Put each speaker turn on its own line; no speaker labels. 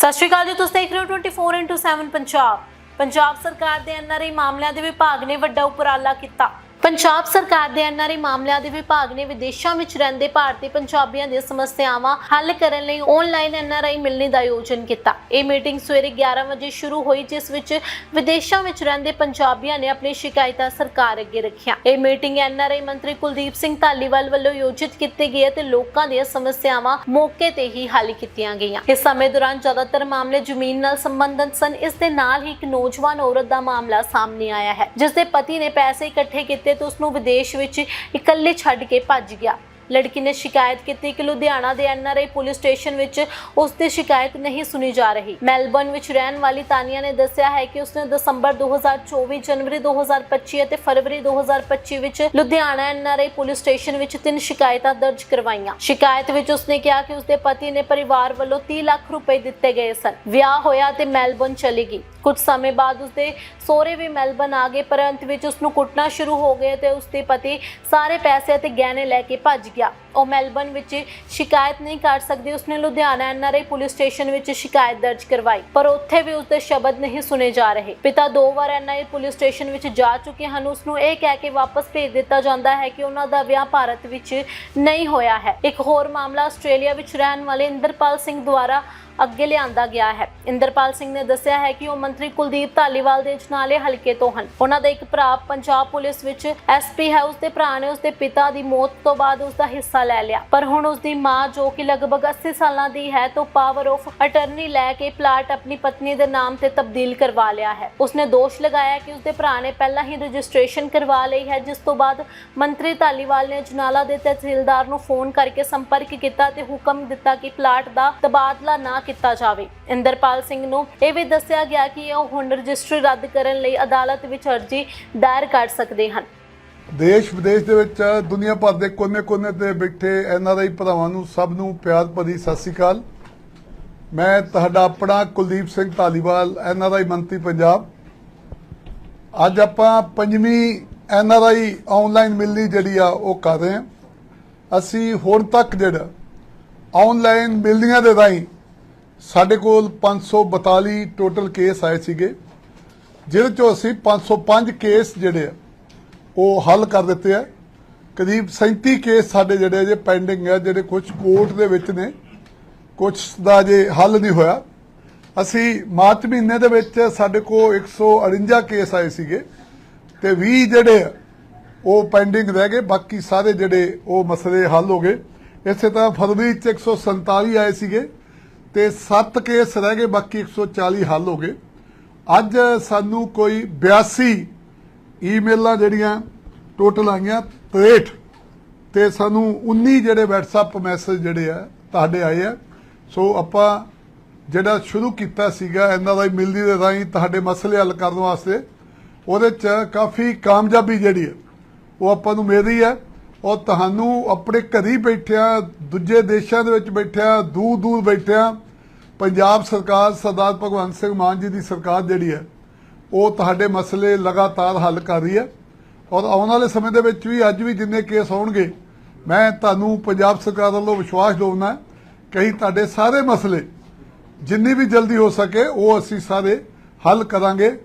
ਸਤਿ ਸ਼੍ਰੀ ਅਕਾਲ ਜੀ, ਤੁਸੀਂ ਦੇਖ ਰਹੇ ਹੋ 24/7 ਪੰਜਾਬ। ਪੰਜਾਬ ਸਰਕਾਰ ਦੇ ਐਨਆਰਆਈ ਮਾਮਲਿਆਂ ਦੇ ਵਿਭਾਗ ਨੇ ਵੱਡਾ ਉਪਰਾਲਾ ਕੀਤਾ। ਪੰਜਾਬ ਸਰਕਾਰ ਦੇ ਐਨਆਰਆਈ ਮਾਮਲਿਆਂ ਦੇ ਵਿਭਾਗ ਨੇ ਵਿਦੇਸ਼ਾਂ ਵਿੱਚ ਰਹਿੰਦੇ ਭਾਰਤੀ ਪੰਜਾਬੀਆਂ ਦੀਆਂ ਸਮੱਸਿਆਵਾਂ ਹੱਲ ਕਰਨ ਲਈ ਆਨਲਾਈਨ ਐਨਆਰਆਈ ਮਿਲਣੀ ਦਾ ਆਯੋਜਨ ਕੀਤਾ। ਇਹ ਮੀਟਿੰਗ ਸਵੇਰੇ 11 ਵਜੇ ਸ਼ੁਰੂ ਹੋਈ, ਜਿਸ ਵਿੱਚ ਵਿਦੇਸ਼ਾਂ ਵਿੱਚ ਰਹਿੰਦੇ ਪੰਜਾਬੀਆਂ ਨੇ ਆਪਣੀ ਸ਼ਿਕਾਇਤਾਂ ਸਰਕਾਰ ਅੱਗੇ ਰੱਖੀਆਂ। ਇਹ ਮੀਟਿੰਗ ਐਨਆਰਆਈ ਮੰਤਰੀ ਕੁਲਦੀਪ ਸਿੰਘ ਧਾਲੀਵਾਲ ਵੱਲੋਂ ਆਯੋਜਿਤ ਕੀਤੀ ਗਈ ਹੈ ਤੇ ਲੋਕਾਂ ਦੀਆਂ ਸਮੱਸਿਆਵਾਂ ਮੌਕੇ ਤੇ ਹੀ ਹੱਲ ਕੀਤੀਆਂ ਗਈਆਂ। ਇਸ ਸਮੇਂ ਦੌਰਾਨ ਜ਼ਿਆਦਾਤਰ ਮਾਮਲੇ ਜ਼ਮੀਨ ਨਾਲ ਸੰਬੰਧਿਤ ਸਨ। ਇਸ ਦੇ ਨਾਲ ਹੀ ਇੱਕ ਨੌਜਵਾਨ ਔਰਤ ਦਾ ਮਾਮਲਾ ਸਾਹਮਣੇ ਆਇਆ ਹੈ ਜਿਸ ਦੇ ਪਤੀ ਨੇ ਪੈਸੇ ਇਕੱਠੇ ਕੀਤੇ ਤੇ ਉਸ ਨੂੰ ਵਿਦੇਸ਼ ਵਿੱਚ ਇਕੱਲੇ ਛੱਡ ਕੇ ਭੱਜ ਗਿਆ। ਲੜਕੀ ਨੇ ਸ਼ਿਕਾਇਤ ਕੀਤੀ ਕਿ ਲੁਧਿਆਣਾ ਦੇ ਐਨਆਰਆਈ ਪੁਲਿਸ ਸਟੇਸ਼ਨ ਵਿੱਚ ਉਸ ਦੀ ਸ਼ਿਕਾਇਤ ਨਹੀਂ ਸੁਣੀ ਜਾ ਰਹੀ। ਮੈਲਬਰਨ ਵਿੱਚ ਰਹਿਣ ਵਾਲੀ ਤਾਨੀਆ ਨੇ ਦੱਸਿਆ ਹੈ ਕਿ ਉਸਨੇ ਦਸੰਬਰ 2024 ਜਨਵਰੀ 2025 ਅਤੇ ਫਰਵਰੀ 2025 ਵਿੱਚ ਲੁਧਿਆਣਾ ਐਨਆਰਆਈ ਪੁਲਿਸ ਸਟੇਸ਼ਨ ਵਿੱਚ ਤਿੰਨ ਸ਼ਿਕਾਇਤਾਂ ਦਰਜ ਕਰਵਾਈਆਂ। ਸ਼ਿਕਾਇਤ ਵਿੱਚ ਉਸਨੇ ਕਿਹਾ ਕਿ ਉਸਦੇ ਪਤੀ ਨੇ ਪਰਿਵਾਰ ਵੱਲੋਂ 30 ਲੱਖ ਰੁਪਏ ਦਿੱਤੇ ਗਏ ਸਨ। ਵਿਆਹ ਹੋਇਆ ਤੇ ਮੈਲਬਰਨ ਚਲੀ ਗਈ। ਕੁਝ ਸਮੇਂ ਬਾਅਦ ਉਸਦੇ ਸਹੁਰੇ ਵੀ ਮੈਲਬਰਨ ਆ ਗਏ, ਪਰ ਅੰਤ ਵਿੱਚ ਉਸਨੂੰ ਕੁੱਟਣਾ ਸ਼ੁਰੂ ਹੋ ਗਏ ਤੇ ਉਸਦੇ ਪਤੀ ਸਾਰੇ ਪੈਸੇ ਅਤੇ ਗਹਿਣੇ ਲੈ ਕੇ ਭੱਜ ਗਿਆ। ਉਹ ਮੈਲਬਰਨ ਵਿੱਚ ਸ਼ਿਕਾਇਤ ਨਹੀਂ ਕਰ ਸਕਦੀ, ਉਸਨੇ ਲੁਧਿਆਣਾ ਐਨਆਰਆਈ ਪੁਲਿਸ ਸਟੇਸ਼ਨ ਵਿੱਚ ਸ਼ਿਕਾਇਤ ਦਰਜ ਕਰਵਾਈ, ਪਰ ਉੱਥੇ ਵੀ ਉਸਦੇ ਸ਼ਬਦ ਨਹੀਂ ਸੁਨੇ ਜਾ ਰਹੇ। ਪਿਤਾ ਦੋ ਵਾਰ ਐਨਆਰਆਈ ਪੁਲਿਸ ਸਟੇਸ਼ਨ ਵਿੱਚ ਜਾ ਚੁੱਕੇ ਹਨ। ਉਸਨੂੰ ਇਹ ਕਹਿ ਕੇ ਵਾਪਸ ਭੇਜ ਦਿੱਤਾ ਜਾਂਦਾ ਹੈ ਕਿ ਉਹਨਾਂ ਦਾ ਵਿਆਹ ਭਾਰਤ ਵਿੱਚ ਨਹੀਂ ਹੋਇਆ ਹੈ। ਇੱਕ ਹੋਰ ਮਾਮਲਾ ਆਸਟ੍ਰੇਲੀਆ ਵਿੱਚ ਰਹਿਣ ਵਾਲੇ ਇੰਦਰਪਾਲ ਸਿੰਘ ਦੁਆਰਾ ਅੱਗੇ ਲਿਆਂਦਾ ਗਿਆ ਹੈ। ਇੰਦਰਪਾਲ ਸਿੰਘ ਨੇ ਦੱਸਿਆ ਹੈ ਕਿ ਉਹ ਮੰਤਰੀ ਕੁਲਦੀਪ ਧਾਲੀਵਾਲ ਦੇ ਜਨਾਲੇ ਹਲਕੇ ਤੋਂ ਹਨ। ਉਹਨਾਂ ਦਾ ਇੱਕ ਭਰਾ ਪੰਜਾਬ ਪੁਲਿਸ ਵਿੱਚ ਐਸਪੀ ਹੈ ਉਸਦੇ ਭਰਾ ਨੇ ਉਸਦੇ ਪਿਤਾ ਦੀ ਮੌਤ ਤੋਂ ਬਾਅਦ ਉਸਦਾ ਹਿੱਸਾ ਲੈ ਲਿਆ। ਪਰ ਹੁਣ ਉਸਦੀ ਮਾਂ, ਜੋ ਕਿ ਲਗਭਗ 80 ਸਾਲਾਂ ਦੀ ਹੈ, ਤੋਂ ਪਾਵਰ ਆਫ ਅਟਰਨੀ ਲੈ ਕੇ ਪਲਾਟ ਆਪਣੀ ਪਤਨੀ ਦੇ ਨਾਮ ਤੇ ਤਬਦੀਲ ਕਰਵਾ ਲਿਆ ਹੈ। ਉਸਨੇ ਦੋਸ਼ ਲਗਾਇਆ ਕਿ ਉਸਦੇ ਭਰਾ ਨੇ ਪਹਿਲਾਂ ਹੀ ਰਜਿਸਟ੍ਰੇਸ਼ਨ ਕਰਵਾ ਲਈ ਹੈ, ਜਿਸ ਤੋਂ ਬਾਅਦ ਮੰਤਰੀ ਧਾਲੀਵਾਲ ਨੇ ਜਨਾਲਾ ਦੇ ਤਹਿਸੀਲਦਾਰ ਨੂੰ ਫੋਨ ਕਰਕੇ ਸੰਪਰਕ ਕੀਤਾ ਤੇ ਹੁਕਮ ਦਿੱਤਾ ਕਿ ਪਲਾਟ ਦਾ ਤਬਾਦਲਾ ਨਾ ਕੀਤਾ ਜਾਵੇ। ਇੰਦਰਪਾਲ ਸਿੰਘ ਨੂੰ ਇਹ ਵੀ ਦੱਸਿਆ ਗਿਆ ਕਿ ਉਹ ਹੁਣ ਰਜਿਸਟਰੀ ਰੱਦ ਕਰਨ ਲਈ ਅਦਾਲਤ ਵਿੱਚ ਅਰਜ਼ੀ ਦਾਇਰ ਕਰ ਸਕਦੇ ਹਨ।
ਦੇਸ਼ ਵਿਦੇਸ਼ ਦੇ ਵਿੱਚ ਦੁਨੀਆ ਭਰ ਦੇ ਕੋਨੇ-ਕੋਨੇ ਤੇ ਬੈਠੇ ਐਨਆਰਆਈ ਭਰਾਵਾਂ ਨੂੰ ਸਭ ਨੂੰ ਪਿਆਰ ਭਰੀ ਸਤਿ ਸ੍ਰੀ ਅਕਾਲ। ਮੈਂ ਤੁਹਾਡਾ ਆਪਣਾ ਕੁਲਦੀਪ ਸਿੰਘ ਧਾਲੀਵਾਲ ਐਨਆਰਆਈ ਮੰਤਰੀ ਪੰਜਾਬ। ਅੱਜ ਆਪਾਂ ਪੰਜਵੀਂ ਐਨਆਰਆਈ ਆਨਲਾਈਨ ਮਿਲਣੀ ਜਿਹੜੀ ਆ ਉਹ ਕਰ ਰਹੇ ਹਾਂ। ਅਸੀਂ ਹੁਣ ਤੱਕ ਜਿਹੜਾ ਆਨਲਾਈਨ ਮਿਲਣੀਆਂ ਦੇ ਰਾਹੀਂ ਸਾਡੇ ਕੋਲ 542 ਟੋਟਲ ਕੇਸ ਆਏ ਸੀਗੇ, ਜਿਹਦੇ ਚੋਂ ਅਸੀਂ 505 ਕੇਸ ਜਿਹੜੇ ਆ, ਉਹ ਹੱਲ ਕਰ ਦਿੱਤੇ ਆ। ਕਰੀਬ 37 ਕੇਸ ਸਾਡੇ ਜਿਹੜੇ ਅਜੇ ਪੈਂਡਿੰਗ ਆ, ਜਿਹੜੇ ਕੁਝ ਕੋਰਟ ਦੇ ਵਿੱਚ ਨੇ ਕੁਝ ਦਾ ਜੇ ਹੱਲ ਨਹੀਂ ਹੋਇਆ। ਅਸੀਂ ਮਾਰਚ ਮਹੀਨੇ ਦੇ ਵਿੱਚ ਸਾਡੇ ਕੋਲ 148 ਕੇਸ ਆਏ ਸੀਗੇ, ਤੇ 20 ਜਿਹੜੇ ਉਹ ਪੈਂਡਿੰਗ ਰਹਿ ਗਏ, ਬਾਕੀ ਸਾਰੇ ਜਿਹੜੇ ਉਹ ਮਸਲੇ ਹੱਲ ਹੋ ਗਏ। ਇਸੇ ਤਰ੍ਹਾਂ ਫਰਵਰੀ ਚ 147 ਆਏ ਸੀਗੇ ਤੇ 7 ਕੇਸ ਰਹਿ ਗਏ, ਬਾਕੀ 140 ਹੱਲ ਹੋ ਗਏ। ਅੱਜ ਸਾਨੂੰ ਕੋਈ 82 ਈਮੇਲਾਂ ਜਿਹੜੀਆਂ ਟੋਟਲ ਆਈਆਂ 63 ਤੇ ਸਾਨੂੰ 19 ਜਿਹੜੇ WhatsApp ਮੈਸੇਜ ਜਿਹੜੇ ਆ, ਤੁਹਾਡੇ ਆਏ ਆ। ਸੋ ਆਪਾਂ ਜਿਹੜਾ ਸ਼ੁਰੂ ਕੀਤਾ ਸੀਗਾ, ਇਹਨਾਂ ਦਾ ਮਿਲਦੀ ਦੇ ਰਾਹੀਂ ਤੁਹਾਡੇ ਮਸਲੇ ਹੱਲ ਕਰਨ ਵਾਸਤੇ, ਉਹਦੇ ਚ ਕਾਫੀ ਕਾਮਯਾਬੀ ਜਿਹੜੀ ਹੈ ਉਹ ਆਪਾਂ ਨੂੰ ਮਿਲ ਰਹੀ ਹੈ ਔਰ ਤੁਹਾਨੂੰ ਆਪਣੇ ਘਰੀ ਬੈਠਿਆਂ, ਦੂਜੇ ਦੇਸ਼ਾਂ ਦੇ ਵਿੱਚ ਬੈਠਿਆਂ, ਦੂਰ ਦੂਰ ਬੈਠਿਆਂ, ਪੰਜਾਬ ਸਰਕਾਰ ਸਰਦਾਰ ਭਗਵੰਤ ਸਿੰਘ ਮਾਨ ਜੀ ਦੀ ਸਰਕਾਰ ਜਿਹੜੀ ਹੈ, ਉਹ ਤੁਹਾਡੇ ਮਸਲੇ ਲਗਾਤਾਰ ਹੱਲ ਕਰ ਰਹੀ ਹੈ। ਔਰ ਆਉਣ ਵਾਲੇ ਸਮੇਂ ਦੇ ਵਿੱਚ ਵੀ ਅੱਜ ਵੀ ਜਿੰਨੇ ਕੇਸ ਆਉਣਗੇ, ਮੈਂ ਤੁਹਾਨੂੰ ਪੰਜਾਬ ਸਰਕਾਰ ਵੱਲੋਂ ਵਿਸ਼ਵਾਸ ਦਿਵਾਉਣਾ ਕਈ ਤੁਹਾਡੇ ਸਾਰੇ ਮਸਲੇ ਜਿੰਨੀ ਵੀ ਜਲਦੀ ਹੋ ਸਕੇ, ਉਹ ਅਸੀਂ ਸਾਰੇ ਹੱਲ ਕਰਾਂਗੇ।